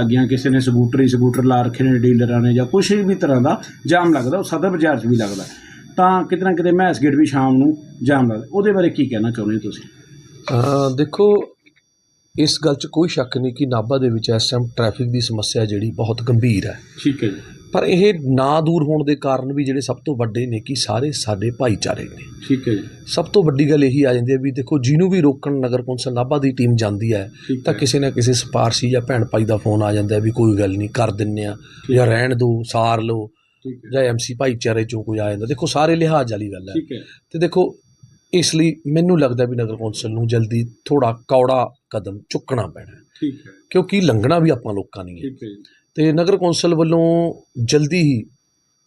ਲੱਗੀਆਂ ਕਿਸੇ ਨੇ ਸਕੂਟਰੀ ਸਕੂਟਰ ਲਾ ਰੱਖੇ ਨੇ ਡੀਲਰਾਂ ਨੇ ਜਾਂ ਕੁਛ ਵੀ ਤਰ੍ਹਾਂ ਦਾ ਜਾਮ ਲੱਗਦਾ ਉਹ ਸਦਰ ਬਾਜ਼ਾਰ 'ਚ ਵੀ ਲੱਗਦਾ। ਤਾਂ ਕਿਤੇ ਨਾ ਕਿਤੇ ਮੈਸ ਗੇਟ ਵੀ ਸ਼ਾਮ ਨੂੰ ਜਾਮ ਲੱਗਦਾ। ਉਹਦੇ ਬਾਰੇ ਕੀ ਕਹਿਣਾ ਚਾਹੁੰਦੇ ਹੋ ਤੁਸੀਂ? ਦੇਖੋ ਇਸ ਗੱਲ 'ਚ ਕੋਈ ਸ਼ੱਕ ਨਹੀਂ ਕਿ ਨਾਭਾ ਦੇ ਵਿੱਚ ਇਸ ਟਾਈਮ ਟ੍ਰੈਫਿਕ ਦੀ ਸਮੱਸਿਆ ਜਿਹੜੀ ਬਹੁਤ ਗੰਭੀਰ ਹੈ। ਠੀਕ ਹੈ ਜੀ। ਪਰ ਇਹ ਨਾ ਦੂਰ ਹੋਣ ਦੇ ਕਾਰਨ ਵੀ ਜਿਹੜੇ ਸਭ ਤੋਂ ਵੱਡੇ ਨੇ ਕਿ ਸਾਰੇ ਸਾਡੇ ਭਾਈਚਾਰੇ ਨੇ। ਠੀਕ ਹੈ ਜੀ। ਸਭ ਤੋਂ ਵੱਡੀ ਗੱਲ ਇਹੀ ਆ ਜਾਂਦੀ ਹੈ ਵੀ ਦੇਖੋ ਜਿਹਨੂੰ ਵੀ ਰੋਕਣ ਨਗਰ ਕੌਂਸਲ ਨਾਭਾ ਦੀ ਟੀਮ ਜਾਂਦੀ ਹੈ ਤਾਂ ਕਿਸੇ ਨਾ ਕਿਸੇ ਸਿਫਾਰਸ਼ੀ ਜਾਂ ਭੈਣ ਭਾਈ ਦਾ ਫੋਨ ਆ ਜਾਂਦਾ ਹੈ ਵੀ ਕੋਈ ਗੱਲ ਨਹੀਂ ਕਰ ਦਿੰਨੇ ਆ ਜਾਂ ਰਹਿਣ ਦਿਓ ਸਾਰ ਲਓ ਜਾਂ ਐਮਸੀ ਭਾਈਚਾਰੇ ਚੋਂ ਕੋਈ ਆ ਜਾਂਦਾ। ਦੇਖੋ ਸਾਰੇ ਲਿਹਾਜ਼ ਵਾਲੀ ਗੱਲ ਹੈ। ਤੇ ਦੇਖੋ ਇਸ ਲਈ ਮੈਨੂੰ ਲੱਗਦਾ ਵੀ ਨਗਰ ਕੌਂਸਲ ਨੂੰ ਜਲਦੀ ਥੋੜਾ ਕੌੜਾ ਕਦਮ ਚੁੱਕਣਾ ਪੈਣਾ। ਠੀਕ ਹੈ। ਕਿਉਂਕਿ ਲੰਘਣਾ ਵੀ ਆਪਾਂ ਲੋਕਾਂ ਨਹੀਂ ਹੈ। ਠੀਕ ਹੈ ਤੇ ਨਗਰ ਕੌਂਸਲ ਵੱਲੋਂ ਜਲਦੀ ਹੀ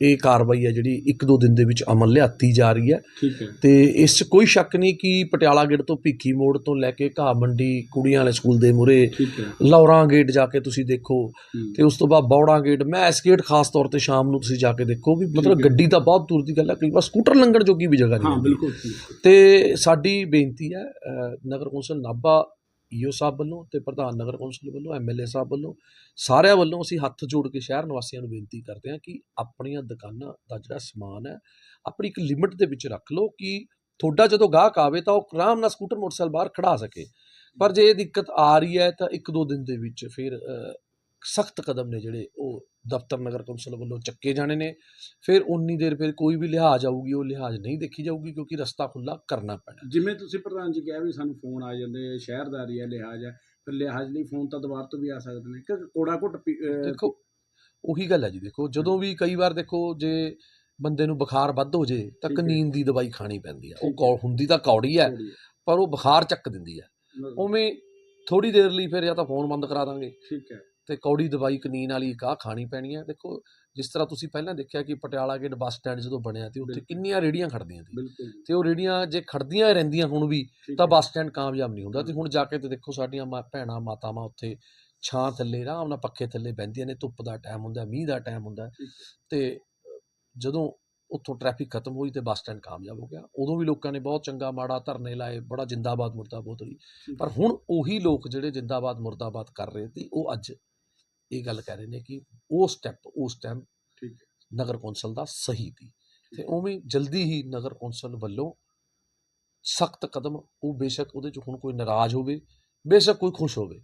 ਇਹ ਕਾਰਵਾਈ ਹੈ ਜਿਹੜੀ ਇੱਕ ਦੋ ਦਿਨ ਦੇ ਵਿੱਚ ਅਮਲ ਲਿਆਤੀ ਜਾ ਰਹੀ ਹੈ ਠੀਕ ਹੈ ਤੇ ਇਸ 'ਚ ਕੋਈ ਸ਼ੱਕ ਨਹੀਂ ਕਿ ਪਟਿਆਲਾ ਗੇਟ ਤੋਂ ਭਿੱਖੀ ਮੋੜ ਤੋਂ ਲੈ ਕੇ ਘਾਹ ਮੰਡੀ ਕੁੜੀਆਂ ਵਾਲੇ ਸਕੂਲ ਦੇ ਹੈ ਲੌਰਾਂ ਗੇਟ ਜਾ ਕੇ ਤੁਸੀਂ ਦੇਖੋ। ਤੇ ਉਸ ਤੋਂ ਬਾਅਦ ਬੌੜਾ ਗੇਟ ਮੈਂ ਇਸ ਗੇਟ ਖਾਸ ਤੌਰ ਤੇ ਸ਼ਾਮ ਨੂੰ ਤੁਸੀਂ ਜਾ ਕੇ ਦੇਖੋ ਵੀ ਮਤਲਬ। ਗੱਡੀ ਤਾਂ ਬਹੁਤ ਦੂਰ ਦੀ ਗੱਲ ਹੈ ਕਈ ਵਾਰ ਸਕੂਟਰ ਲੰਘਣ ਜੋਗੀ ਵੀ ਜਗ੍ਹਾ ਨਹੀਂ ਹਾਂ। ਬਿਲਕੁਲ। ਤੇ ਸਾਡੀ ਬੇਨਤੀ ਹੈ ਨਗਰ ਕੌਂਸਲ ਨਾਭਾ ਈਓ ਸਾਹਿਬ ਵੱਲੋਂ ਤੇ ਪ੍ਰਧਾਨ ਨਗਰ ਕੌਂਸਲ ਵੱਲੋਂ ਐਮਐਲਏ ਸਾਹਿਬ ਵੱਲੋਂ, ਸਾਰਿਆਂ ਵੱਲੋਂ ਅਸੀਂ ਹੱਥ ਜੋੜ ਕੇ ਸ਼ਹਿਰ ਨਿਵਾਸੀਆਂ ਨੂੰ ਬੇਨਤੀ ਕਰਦੇ ਹਾਂ ਕਿ ਆਪਣੀਆਂ ਦੁਕਾਨਾਂ ਦਾ ਜਿਹੜਾ ਸਮਾਨ ਹੈ, ਆਪਣੀ ਇੱਕ ਲਿਮਿਟ ਦੇ ਵਿੱਚ ਰੱਖ ਲਓ ਕਿ ਤੁਹਾਡਾ ਜਦੋਂ ਗਾਹਕ ਆਵੇ ਤਾਂ ਉਹ ਆਰਾਮ ਨਾਲ ਸਕੂਟਰ, ਮੋਟਰਸਾਈਕਲ ਬਾਹਰ ਖੜਾ ਸਕੇ। ਪਰ ਜੇ ਇਹ ਦਿੱਕਤ ਆ ਰਹੀ ਹੈ ਤਾਂ ਇੱਕ ਦੋ ਦਿਨ ਦੇ ਵਿੱਚ ਫਿਰ ਸਖਤ ਕਦਮ ਨੇ ਜਿਹੜੇ ਉਹ ਦਫ਼ਤਰ ਨਗਰ ਕੌਂਸਲ ਵੱਲੋਂ ਚੱਕੇ ਜਾਣੇ ਨੇ। ਫਿਰ ਉਨੀ ਦੇਰ ਫਿਰ ਕੋਈ ਵੀ ਲਿਹਾਜ਼ ਆਊਗੀ ਉਹ ਲਿਹਾਜ਼ ਨਹੀਂ ਦੇਖੀ ਜਾਊਗੀ ਕਿਉਂਕਿ ਰਸਤਾ ਖੁੱਲਾ ਕਰਨਾ ਪੈਣਾ। ਜਿਵੇਂ ਤੁਸੀਂ ਪ੍ਰਧਾਨ ਜੀ ਕਿਹਾ ਵੀ ਸਾਨੂੰ ਫੋਨ ਆ ਜਾਂਦੇ ਸ਼ਹਿਰਦਾਰੀ ਹੈ ਲਿਹਾਜ਼ ਹੈ ਫਿਰ ਲਿਹਾਜ਼ ਲਈ ਫੋਨ ਤਾਂ ਦੁਬਾਰਾ ਤੋਂ ਵੀ ਆ ਸਕਦੇ ਨੇ। ਕਿ ਕੋੜਾ ਘੁੱਟ ਦੇਖੋ ਉਹੀ ਗੱਲ ਹੈ ਜੀ ਦੇਖੋ ਜਦੋਂ ਵੀ ਕਈ ਵਾਰ ਦੇਖੋ ਜੇ ਬੰਦੇ ਨੂੰ ਬੁਖਾਰ ਵੱਧ ਹੋ ਜੇ ਤਾਂ। ਕਨੀਨ ਦੀ ਦਵਾਈ ਖਾਣੀ ਪੈਂਦੀ ਹੈ। ਉਹ ਹੁੰਦੀ ਤਾਂ ਕੌੜੀ ਹੈ। ਪਰ ਉਹ ਬੁਖਾਰ ਚੱਕ ਦਿੰਦੀ ਹੈ ਉਵੇਂ ਥੋੜੀ ਦੇਰ ਲਈ ਫਿਰ ਜਾਂ ਤਾਂ ਫੋਨ ਬੰਦ ਕਰਾ ਦਾਂਗੇ। ਠੀਕ ਹੈ। ਤੇ ਕੌੜੀ ਦਵਾਈ ਕਨੀਨ ਵਾਲੀ ਕਾਹ ਖਾਣੀ ਪੈਣੀ ਹੈ। ਦੇਖੋ ਜਿਸ ਤਰ੍ਹਾਂ ਤੁਸੀਂ ਪਹਿਲਾਂ ਦੇਖਿਆ ਕਿ ਪਟਿਆਲਾ ਗੇਟ ਬੱਸ ਸਟੈਂਡ ਜਦੋਂ ਬਣਿਆ ਤੇ ਉੱਥੇ। ਕਿੰਨੀਆਂ ਰੇੜੀਆਂ ਖੜਦੀਆਂ ਸੀ। ਤੇ ਉਹ ਰੇੜੀਆਂ ਜੇ ਖੜਦੀਆਂ ਰਹਿੰਦੀਆਂ ਹੁਣ ਵੀ ਤਾਂ। ਬੱਸ ਸਟੈਂਡ ਕਾਮਯਾਬ ਨਹੀਂ ਹੁੰਦਾ। ਤੇ ਹੁਣ ਜਾ ਕੇ ਤੇ ਦੇਖੋ ਸਾਡੀਆਂ ਮਾਂ ਭੈਣਾਂ ਮਾਤਾਵਾਂ ਉੱਥੇ ਛਾਂ ਥੱਲੇ ਆਰਾਮ ਨਾਲ ਪੱਖੇ ਥੱਲੇ ਬਹਿੰਦੀਆਂ ਨੇ। ਧੁੱਪ ਦਾ ਟਾਈਮ ਹੁੰਦਾ ਮੀਂਹ ਦਾ ਟਾਈਮ ਹੁੰਦਾ। ਤੇ ਜਦੋਂ ਉੱਥੋਂ ਟ੍ਰੈਫਿਕ ਖਤਮ ਹੋਈ ਤੇ ਬੱਸ ਸਟੈਂਡ ਕਾਮਯਾਬ ਹੋ ਗਿਆ। ਉਦੋਂ ਵੀ ਲੋਕਾਂ ਨੇ ਬਹੁਤ ਚੰਗਾ ਮਾੜਾ ਧਰਨੇ ਲਾਏ ਬੜਾ ਜਿੰਦਾਬਾਦ ਮੁਰਦਾਬਾਦ ਹੋਈ। ਪਰ ਹੁਣ ਉਹੀ ਲੋਕ ਜਿਹੜੇ ਜਿੰਦਾਬਾਦ ਮੁਰਦਾਬਾਦ ਕਰ ਰਹੇ ਸੀ ਉਹ ਅੱਜ ਇਹ ਗੱਲ ਕਹਿ ਰਹੇ ਨੇ ਕਿ ਉਹ ਸਟੈਪ ਉਸ ਟਾਈਮ ਠੀਕ ਨਗਰ ਕੌਂਸਲ ਦਾ ਸਹੀ ਸੀ। ਤੇ ਉਵੇਂ ਜਲਦੀ ਹੀ ਨਗਰ ਕੌਂਸਲ ਵੱਲੋਂ ਸਖਤ ਕਦਮ ਉਹ ਬੇਸ਼ੱਕ ਉਹਦੇ ਚ ਹੁਣ ਕੋਈ ਨਾਰਾਜ਼ ਹੋਵੇ ਬੇਸ਼ੱਕ ਕੋਈ ਖੁਸ਼ ਹੋਵੇ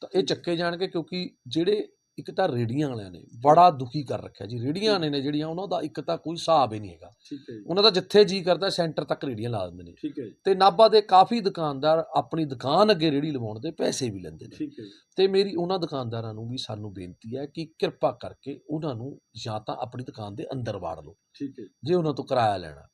ਤਾਂ ਇਹ ਚੱਕੇ ਜਾਣਗੇ ਕਿਉਂਕਿ ਜਿਹੜੇ ਇੱਕ ਤਾਂ ਰੇੜੀਆਂ ਵਾਲਿਆਂ ਨੇ ਬੜਾ ਦੁਖੀ ਕਰ ਰੱਖਿਆ ਜੀ। ਰੇੜੀਆਂ ਨੇ ਨੇ ਜਿਹੜੀਆਂ ਉਹਨਾਂ ਦਾ ਇੱਕ ਤਾਂ ਕੋਈ ਹਿਸਾਬ ਹੀ ਨਹੀਂ ਹੈਗਾ। ਠੀਕ ਹੈ ਜੀ। ਉਹਨਾਂ ਦਾ ਜਿੱਥੇ ਜੀ ਕਰਦਾ ਸੈਂਟਰ ਤੱਕ ਰੇੜੀਆਂ ਲਾ ਦਿੰਦੇ ਨੇ। ਠੀਕ ਹੈ ਜੀ। ਤੇ ਨਾਭਾ ਦੇ ਕਾਫੀ ਦੁਕਾਨਦਾਰ ਆਪਣੀ ਦੁਕਾਨ ਅੱਗੇ ਰੇੜੀ ਲਵਾਉਣ ਦੇ ਪੈਸੇ ਵੀ ਲੈਂਦੇ ਨੇ। ਠੀਕ ਹੈ ਤੇ ਮੇਰੀ ਉਹਨਾਂ ਦੁਕਾਨਦਾਰਾਂ ਨੂੰ ਵੀ ਸਾਨੂੰ ਬੇਨਤੀ ਹੈ ਕਿ ਕਿਰਪਾ ਕਰਕੇ ਉਹਨਾਂ ਨੂੰ ਜਾਂ ਤਾਂ ਆਪਣੀ ਦੁਕਾਨ ਦੇ ਅੰਦਰ ਵਾੜ ਲਓ। ਠੀਕ ਹੈ ਜੀ, ਉਹਨਾਂ ਤੋਂ ਕਿਰਾਇਆ ਲੈਣਾ।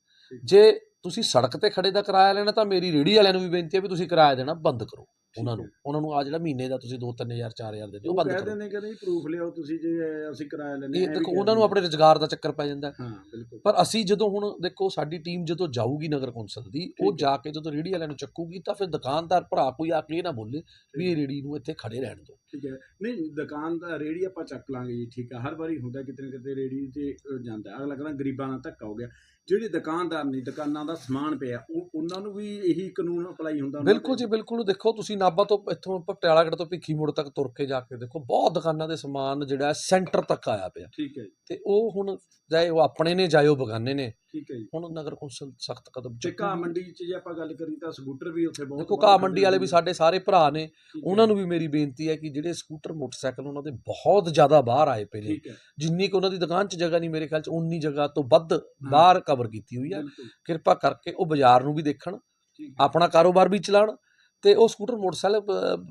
ਜੇ ਤੁਸੀਂ ਸੜਕ ਤੇ ਖੜੇ ਦਾ ਕਿਰਾਇਆ ਲੈਣਾ ਤਾਂ ਮੇਰੀ ਰੇੜੀ ਵਾਲਿਆਂ ਨੂੰ ਵੀ ਬੇਨਤੀ ਹੈ ਵੀ ਤੁਸੀਂ ਕਿਰਾਇਆ ਦੇਣਾ ਬੰਦ ਕਰੋ। ਉਹਨਾਂ ਨੂੰ। ਉਹਨਾਂ ਨੂੰ ਆ ਜਿਹੜਾ ਮਹੀਨੇ ਦਾ ਤੁਸੀਂ 2-3000 4000 ਦਿੰਦੇ ਹੋ ਉਹ ਬੰਦ ਕਹਿੰਦੇ ਕਰੋ ਨੇ ਕਿ ਨਹੀਂ ਪ੍ਰੂਫ ਲਿਆਓ ਤੁਸੀਂ ਜੇ ਅਸੀਂ ਕਿਰਾਇਆ ਲੈਣੇ ਇਹ ਦੇਖੋ ਉਹਨਾਂ ਨੂੰ ਆਪਣੇ ਰੁਜ਼ਗਾਰ ਦਾ ਚੱਕਰ ਪੈ ਜਾਂਦਾ ਹੈ। ਬਿਲਕੁਲ ਪਰ ਅਸੀਂ ਜਦੋਂ ਹੁਣ ਦੇਖੋ ਸਾਡੀ ਟੀਮ ਜਦੋਂ ਜਾਊਗੀ ਨਗਰ ਕੌਂਸਲ ਦੀ ਉਹ। ਜਾ ਕੇ ਜਦੋਂ ਰੇੜੀ ਵਾਲਿਆਂ ਨੂੰ ਚੱਕੂਗੀ ਤਾਂ ਫਿਰ ਦੁਕਾਨਦਾਰ ਭਰਾ ਕੋਈ ਆ ਕੇ ਇਹ ਨਾ ਬੋਲੇ ਵੀ ਇਹ ਰੇੜੀ ਨੂੰ ਇੱਥੇ ਖੜੇ ਰਹਿਣ ਦਿਓ ਠੀਕ ਹੈ ਨਹੀਂ ਦੁਕਾਨ ਦਾ ਰੇੜੀ ਆਪਾਂ ਚੱਕ ਲਾਂਗੇ ਜੀ ਠੀਕ ਹੈ ਹਰ ਵਾਰੀ ਹੁੰਦਾ ਕਿਤੇ ਨਾ ਕਿਤੇ ਰੇੜੀ ਤੇ ਜਾਂਦਾ। ਅਗਲਾ ਕਹਿੰਦਾ ਗਰੀਬਾਂ ਨਾਲ ਧੱਕਾ ਹੋ ਗਿਆ ਜਿਹੜੇ ਦੁਕਾਨਦਾਰ ਨੇ ਦੁਕਾਨਾਂ ਦਾ ਸਮਾਨ ਪਿਆ ਉਹ ਉਹਨਾਂ ਨੂੰ ਵੀ ਇਹੀ ਕਾਨੂੰਨ ਅਪਲਾਈ ਹੁੰਦਾ ਬਿਲਕੁਲ? ਜੀ ਬਿਲਕੁਲ ਦੇਖੋ ਤੁਸੀਂ ਨਾਭਾ ਤੋਂ ਇੱਥੋਂ ਪਟਿਆਲਾਗੜ ਤੋਂ ਭਿੱਖੀ ਮੋੜ ਤੱਕ ਤੁਰ ਕੇ ਜਾ ਕੇ ਦੇਖੋ ਬਹੁਤ ਦੁਕਾਨਾਂ ਦੇ ਸਮਾਨ ਜਿਹੜਾ ਸੈਂਟਰ ਤੱਕ ਆਇਆ ਪਿਆ। ਠੀਕ ਹੈ ਜੀ, ਤੇ ਉਹ ਹੁਣ ਚਾਹੇ ਉਹ ਆਪਣੇ ਨੇ ਚਾਹੇ ਉਹ ਬਗਾਨੇ ਨੇ ਠੀਕ ਹੈ ਜੀ। ਹੁਣ ਨਗਰ ਕੌਂਸਲ ਸਖਤ ਕਦਮ ਘਾਹ ਚੁੱਕੂਗੀ। ਮੰਡੀ 'ਚ ਜੇ ਆਪਾਂ ਗੱਲ ਕਰੀ ਤਾਂ ਸਕੂਟਰ ਵੀ ਉੱਥੇ ਬਹੁਤ ਦੇਖੋ ਖੜੇ ਮੰਡੀ ਵਾਲੇ ਵੀ ਸਾਡੇ ਸਾਰੇ ਭਰਾ ਨੇ ਉਹਨਾਂ ਨੂੰ ਵੀ ਮੇਰੀ ਬੇਨਤੀ ਹੈ ਕਿ ਜਿਹੜੇ ਸਕੂਟਰ ਮੋਟਰਸਾਈਕਲ ਉਹਨਾਂ ਦੇ ਬਹੁਤ ਜ਼ਿਆਦਾ ਬਾਹਰ ਆਏ ਪਏ ਨੇ। ਜਿੰਨੀ ਕੁ ਉਹਨਾਂ ਦੀ ਦੁਕਾਨ 'ਚ ਜਗ੍ਹਾ ਨਹੀਂ ਮੇਰੇ ਖਿਆਲ 'ਚ ਉਨੀ ਜਗ੍ਹਾ ਤੋਂ ਵੱਧ ਬਾਹਰ ਕਵਰ ਕੀਤੀ ਹੋਈ ਹੈ ਕਿਰਪਾ ਕਰਕੇ ਉਹ ਬਾਜ਼ਾਰ ਨੂੰ ਵੀ ਦੇਖਣ ਆਪਣਾ ਕਾਰੋਬਾਰ ਵੀ ਚਲਾਉਣ ਤੇ ਉਹ ਸਕੂਟਰ ਮੋਟਰਸਾਈਕਲ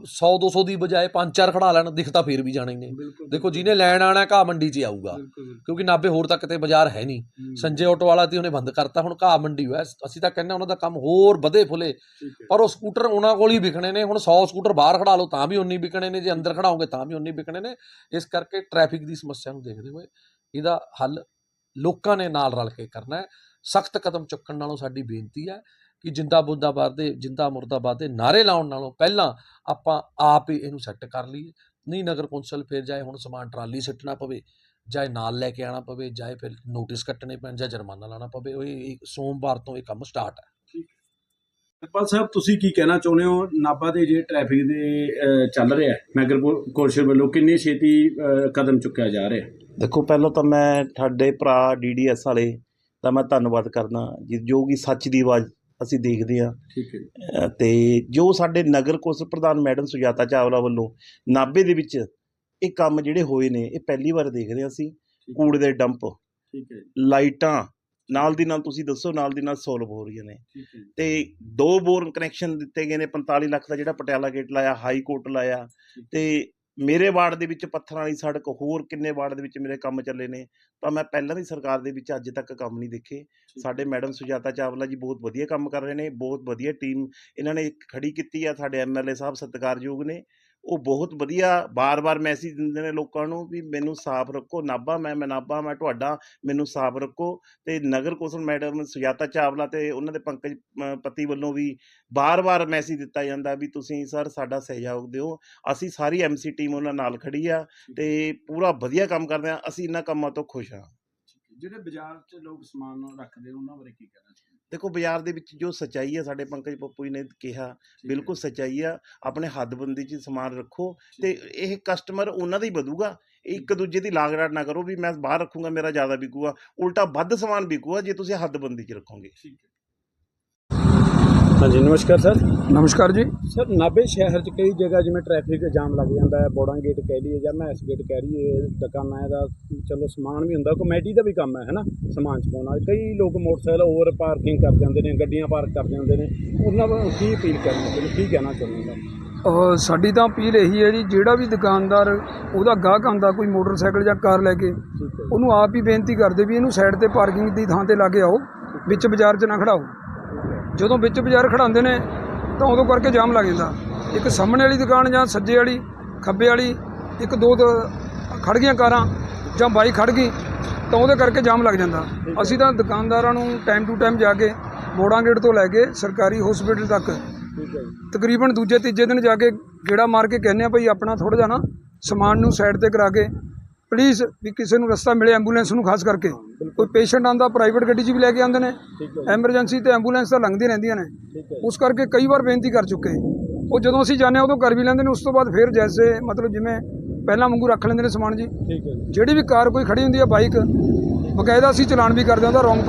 100 200 ਦੀ ਬਜਾਏ ਪੰਜ ਚਾਰ ਖੜਾ ਲੈਣ ਦਿਖਤਾ ਫੇਰ ਵੀ ਜਾਣਾ ਨੇ ਦੇਖੋ ਜਿਹਨੇ ਲੈਣ ਆਣਾ ਘਾਹ ਮੰਡੀ 'ਚ ਆਊਗਾ। ਕਿਉਂਕਿ ਨਾਭੇ ਹੋਰ ਤਾਂ ਕਿਤੇ ਬਾਜ਼ਾਰ ਹੈ ਨਹੀਂ। ਸੰਜੇ ਆਟੋ ਵਾਲਾ ਤੇ ਉਹਨੇ ਬੰਦ ਕਰਤਾ ਹੁਣ ਘਾਹ ਮੰਡੀ ਹੋਇਆ। ਅਸੀਂ ਤਾਂ ਕਹਿੰਦੇ ਉਹਨਾਂ ਦਾ ਕੰਮ ਹੋਰ ਵਧੇ ਫੁੱਲੇ। ਪਰ ਉਹ ਸਕੂਟਰ ਉਹਨਾਂ ਕੋਲ ਹੀ ਵਿਕਣੇ ਨੇ। ਹੁਣ 100 ਸਕੂਟਰ ਬਾਹਰ ਖੜਾ ਲਓ ਤਾਂ ਵੀ ਉਨੀ ਵਿਕਣੇ ਨੇ। ਜੇ ਅੰਦਰ ਖੜਾਓਗੇ ਤਾਂ ਵੀ ਉਨੀ ਵਿਕਣੇ ਨੇ। ਇਸ ਕਰਕੇ ਟ੍ਰੈਫਿਕ ਦੀ ਸਮੱਸਿਆ ਨੂੰ ਦੇਖਦੇ ਹੋਏ ਇਹਦਾ ਹੱਲ ਲੋਕਾਂ ਨੇ ਨਾਲ ਰਲ ਕੇ ਕਰਨਾ ਹੈ। ਸਖਤ ਕਦਮ ਚੁੱਕਣ ਨਾਲੋਂ ਸਾਡੀ ਬੇਨਤੀ ਹੈ ਕਿ ਜਿੰਦਾ ਮੁਰਦਾਬਾਦ ਦੇ ਜਿੰਦਾ ਮੁਰਦਾਬਾਦ ਦੇ ਨਾਰੇ ਲਾਉਣ ਨਾਲੋਂ ਪਹਿਲਾਂ ਆਪਾਂ ਆਪ ਹੀ ਇਹਨੂੰ ਸੈੱਟ ਕਰ ਲਈਏ। ਨਹੀਂ ਨਗਰ ਕੌਂਸਲ ਫਿਰ ਜਾਏ ਹੁਣ ਸਮਾਨ ਟਰਾਲੀ ਸਿੱਟਣਾ ਪਵੇ ਜਾਏ ਨਾਲ ਲੈ ਕੇ ਆਣਾ ਪਵੇ ਜਾਏ ਫਿਰ ਨੋਟਿਸ ਕੱਟਣੇ ਪੈਣ ਜਾਂ ਜੁਰਮਾਨਾ ਲਾਣਾ ਪਵੇ ਉਹ ਸੋਮਵਾਰ ਤੋਂ ਇਹ ਕੰਮ ਸਟਾਰਟ ਹੈ। ਸਤਪਾਲ ਸਾਹਿਬ ਤੁਸੀਂ ਕੀ ਕਹਿਣਾ ਚਾਹੁੰਦੇ ਹੋ? ਨਾਭਾ ਦੇ ਜੇ ਟ੍ਰੈਫਿਕ ਦੇ ਚੱਲ ਰਿਹਾ ਹੈ, ਨਗਰ ਕੌਂਸਲ ਵੱਲੋਂ ਕਿੰਨੀ ਛੇਤੀ ਕਦਮ ਚੁੱਕਿਆ ਜਾ ਰਿਹਾ? ਦੇਖੋ ਪਹਿਲਾਂ ਤਾਂ ਮੈਂ ਤੁਹਾਡੇ ਭਰਾ ਡੀਡੀਐਸ ਵਾਲੇ ਦਾ ਮੈਂ ਧੰਨਵਾਦ ਕਰਦਾ ਜੀ ਜੋ ਕਿ ਸੱਚ ਦੀ ਆਵਾਜ਼ ਅਸੀਂ ਦੇਖਦੇ ਹਾਂ। ਠੀਕ ਹੈ ਤੇ ਜੋ ਸਾਡੇ ਨਗਰ ਕੌਂਸਲ ਪ੍ਰਧਾਨ ਮੈਡਮ ਸੁਜਾਤਾ ਚਾਵਲਾ ਵੱਲੋਂ ਨਾਭੇ ਦੇ ਵਿੱਚ ਇਹ ਕੰਮ ਜਿਹੜੇ ਹੋਏ ਨੇ ਇਹ ਪਹਿਲੀ ਵਾਰ ਦੇਖ ਰਹੇ ਅਸੀਂ। ਕੂੜੇ ਦੇ ਡੰਪ ਠੀਕ ਹੈ ਜੀ, ਲਾਈਟਾਂ ਨਾਲ ਦੀ ਨਾਲ ਤੁਸੀਂ ਦੱਸੋ ਨਾਲ ਦੀ ਨਾਲ ਸੋਲਵ ਹੋ ਰਹੀਆਂ ਨੇ। ਤੇ ਦੋ ਬੋਰ ਕਨੈਕਸ਼ਨ ਦਿੱਤੇ ਗਏ ਨੇ 45 ਲੱਖ ਦਾ ਜਿਹੜਾ ਪਟਿਆਲਾ ਗੇਟ ਲਾਇਆ ਹਾਈ ਕੋਰਟ ਲਾਇਆ ਤੇ ਮੇਰੇ ਵਾਰਡ ਦੇ ਵਿੱਚ ਪੱਥਰਾਂ ਵਾਲੀ ਸੜਕ ਹੋਰ ਕਿੰਨੇ ਵਾਰਡ ਦੇ ਵਿੱਚ ਮੇਰੇ ਕੰਮ ਚੱਲੇ ਨੇ ਤਾਂ ਮੈਂ ਪਹਿਲਾਂ ਦੀ ਸਰਕਾਰ ਦੇ ਵਿੱਚ ਅੱਜ ਤੱਕ ਕੰਮ ਨਹੀਂ ਦੇਖੇ। ਸਾਡੇ ਮੈਡਮ ਸੁਜਾਤਾ ਚਾਵਲਾ ਜੀ ਬਹੁਤ ਵਧੀਆ ਕੰਮ ਕਰ ਰਹੇ ਨੇ ਬਹੁਤ ਵਧੀਆ ਟੀਮ ਇਹਨਾਂ ਨੇ ਖੜੀ ਕੀਤੀ ਆ ਸਾਡੇ ਐਮਐਲਏ ਸਾਹਿਬ ਸਤਿਕਾਰਯੋਗ ਨੇ। ਉਹ ਬਹੁਤ ਵਧੀਆ ਬਾਰ-ਬਾਰ ਮੈਸੇਜ ਦਿੰਦੇ ਨੇ ਲੋਕਾਂ ਨੂੰ ਵੀ ਮੈਨੂੰ ਸਾਫ਼ ਰੱਖੋ ਨਾਭਾ ਮੈਂ ਮੈਂ ਨਾਭਾ ਮੈਂ ਤੁਹਾਡਾ ਮੈਨੂੰ ਸਾਫ਼ ਰੱਖੋ। ਤੇ ਨਗਰ ਕੌਂਸਲ ਮੈਡਮ ਸੁਜਾਤਾ ਚਾਵਲਾ ਤੇ ਉਹਨਾਂ ਦੇ ਪੰਕਜ ਪਤੀ ਵੱਲੋਂ ਵੀ ਬਾਰ-ਬਾਰ ਮੈਸੇਜ ਦਿੱਤਾ ਜਾਂਦਾ ਵੀ ਤੁਸੀਂ ਸਰ ਸਾਡਾ ਸਹਿਯੋਗ ਦਿਓ। ਅਸੀਂ ਸਾਰੀ ਐਮਸੀ ਟੀਮ ਉਹਨਾਂ ਨਾਲ ਖੜੀ ਆ ਤੇ ਪੂਰਾ ਵਧੀਆ ਕੰਮ ਕਰਦੇ ਆ। ਅਸੀਂ ਇਹਨਾਂ ਕੰਮਾਂ ਤੋਂ ਖੁਸ਼ ਹੈ। ਜਿਹੜੇ ਬਾਜ਼ਾਰ 'ਚ ਲੋਕ ਸਮਾਨ ਰੱਖਦੇ ਉਹਨਾਂ ਬਾਰੇ ਕੀ ਕਹਿਣਾ ਚਾਹੁੰਦੇ ਦੇਖੋ ਬਾਜ਼ਾਰ ਦੇ ਵਿੱਚ ਜੋ ਸੱਚਾਈ ਹੈ ਸਾਡੇ ਪੰਕਜ ਪੱਪੂ ਜੀ ਨੇ ਕਿਹਾ। ਬਿਲਕੁਲ ਸੱਚਾਈ ਆ ਆਪਣੇ ਹੱਦਬੰਦੀ 'ਚ ਸਮਾਨ ਰੱਖੋ ਤੇ ਇਹ ਕਸਟਮਰ ਉਹਨਾਂ ਦਾ ਹੀ ਵਧੂਗਾ। ਇੱਕ ਦੂਜੇ ਦੀ ਲਾਗਰਾਟ ਨਾ ਕਰੋ ਵੀ ਮੈਂ ਬਾਹਰ ਰੱਖੂੰਗਾ ਮੇਰਾ ਜ਼ਿਆਦਾ ਵਿਕੂਗਾ ਉਲਟਾ ਵੱਧ ਸਮਾਨ ਵਿਕੂਗਾ ਜੇ ਤੁਸੀਂ ਹੱਦਬੰਦੀ 'ਚ ਰੱਖੋਗੇ। ਠੀਕ ਹੈ। ਹਾਂਜੀ ਨਮਸਕਾਰ ਸਰ। ਨਮਸਕਾਰ ਜੀ। ਸਰ ਨਾਭੇ ਸ਼ਹਿਰ 'ਚ ਕਈ ਜਗ੍ਹਾ ਜਿਵੇਂ ਟ੍ਰੈਫਿਕ ਜਾਮ ਲੱਗ ਜਾਂਦਾ ਹੈ ਬੋੜਾਂ ਗੇਟ ਕਹਿ ਲਈਏ ਜਾਂ ਮੈਸ ਗੇਟ ਕਹਿ ਲਈਏ ਦੁਕਾਨਾਂ ਦਾ ਚਲੋ ਸਮਾਨ ਵੀ ਹੁੰਦਾ ਕਮੇਟੀ ਦਾ ਵੀ ਕੰਮ ਹੈ ਹਨਾ? ਸਮਾਨ ਚਕਾਉਣਾ ਕਈ ਲੋਕ ਮੋਟਰਸਾਈਕਲ ਓਵਰ ਪਾਰਕਿੰਗ ਕਰ ਜਾਂਦੇ ਨੇ ਗੱਡੀਆਂ ਪਾਰਕ ਕਰ ਜਾਂਦੇ ਨੇ। ਉਹਨਾਂ ਨੂੰ ਕੀ ਅਪੀਲ ਕਰਨੀ ਚਾਹੁੰਦੇ ਕੀ ਕਹਿਣਾ ਚਾਹੁੰਦੇ ਸਾਡੀ ਤਾਂ ਅਪੀਲ ਇਹੀ ਹੈ ਜੀ ਜਿਹੜਾ ਵੀ ਦੁਕਾਨਦਾਰ ਉਹਦਾ ਗਾਹਕ ਆਉਂਦਾ ਕੋਈ ਮੋਟਰਸਾਈਕਲ ਜਾਂ ਕਾਰ ਲੈ ਕੇ ਉਹਨੂੰ ਆਪ ਹੀ ਬੇਨਤੀ ਕਰਦੇ ਵੀ ਇਹਨੂੰ ਸਾਈਡ ਤੇ ਪਾਰਕਿੰਗ ਦੀ ਥਾਂ ਤੇ ਲਾ ਕੇ ਆਓ ਵਿੱਚ ਬਾਜ਼ਾਰ 'ਚ ਨਾ ਖੜਾਓ। ਜਦੋਂ ਵਿੱਚ ਬਾਜ਼ਾਰ ਖੜਾਉਂਦੇ ਨੇ ਤਾਂ ਉਦੋਂ ਕਰਕੇ ਜਾਮ ਲੱਗ ਜਾਂਦਾ। ਇੱਕ ਸਾਹਮਣੇ ਵਾਲੀ ਦੁਕਾਨ ਜਾਂ ਸੱਜੇ ਵਾਲੀ ਖੱਬੇ ਵਾਲੀ ਇੱਕ ਦੋ ਦ- ਖੜ ਗਈਆਂ ਕਾਰਾਂ ਜਾਂ ਬਾਈਕ ਖੜ ਗਈ ਤਾਂ ਉਹਦੇ ਕਰਕੇ ਜਾਮ ਲੱਗ ਜਾਂਦਾ। ਅਸੀਂ ਤਾਂ ਦੁਕਾਨਦਾਰਾਂ ਨੂੰ ਟਾਈਮ ਟੂ ਟਾਈਮ ਜਾ ਕੇ ਬੋੜਾਂ ਗੇਟ ਤੋਂ ਲੈ ਕੇ ਸਰਕਾਰੀ ਹਸਪੀਟਲ ਤੱਕ ਤਕਰੀਬਨ ਦੂਜੇ ਤੀਜੇ ਦਿਨ ਜਾ ਕੇ ਗੇੜਾ ਮਾਰ ਕੇ ਕਹਿੰਦੇ ਆ ਭਈ ਆਪਣਾ ਥੋੜਾ ਨਾ ਸਮਾਨ ਨੂੰ ਸਾਈਡ ਤੇ ਕਰਾ ਕੇ ਪਲੀਜ਼ ਵੀ ਕਿਸੇ ਨੂੰ ਰਸਤਾ ਮਿਲੇ ਐਂਬੂਲੈਂਸ ਨੂੰ ਖਾਸ ਕਰਕੇ। ਕੋਈ ਪੇਸ਼ੈਂਟ ਆਂਦਾ ਪ੍ਰਾਈਵੇਟ ਗੱਡੀ 'ਚ ਵੀ ਲੈ ਕੇ ਆਉਂਦੇ ਨੇ। ਐਮਰਜੈਂਸੀ ਤੇ ਐਂਬੂਲੈਂਸ ਤਾਂ ਲੰਘਦੀਆਂ ਰਹਿੰਦੀਆਂ ਨੇ। ਉਸ ਕਰਕੇ ਕਈ ਵਾਰ ਬੇਨਤੀ ਕਰ ਚੁੱਕੇ। ਉਹ ਜਦੋਂ ਅਸੀਂ ਜਾਂਦੇ ਹਾਂ ਉਦੋਂ ਕਰ ਵੀ ਲੈਂਦੇ ਨੇ। ਉਸ ਤੋਂ ਬਾਅਦ ਫਿਰ ਜੈਸੇ ਮਤਲਬ ਜਿਵੇਂ ਪਹਿਲਾਂ ਵਾਂਗੂ ਰੱਖ ਲੈਂਦੇ ਨੇ ਸਮਾਨ ਜੀ। ਜਿਹੜੀ ਵੀ ਕਾਰ ਕੋਈ ਖੜੀ ਹੁੰਦੀ ਹੈ ਬਾਈਕ ਬਕਾਇਦਾ ਅਸੀਂ ਚਲਾਨ ਵੀ ਕਰਦੇ ਹਾਂ ਉਹਦਾ ਰੋਂਗ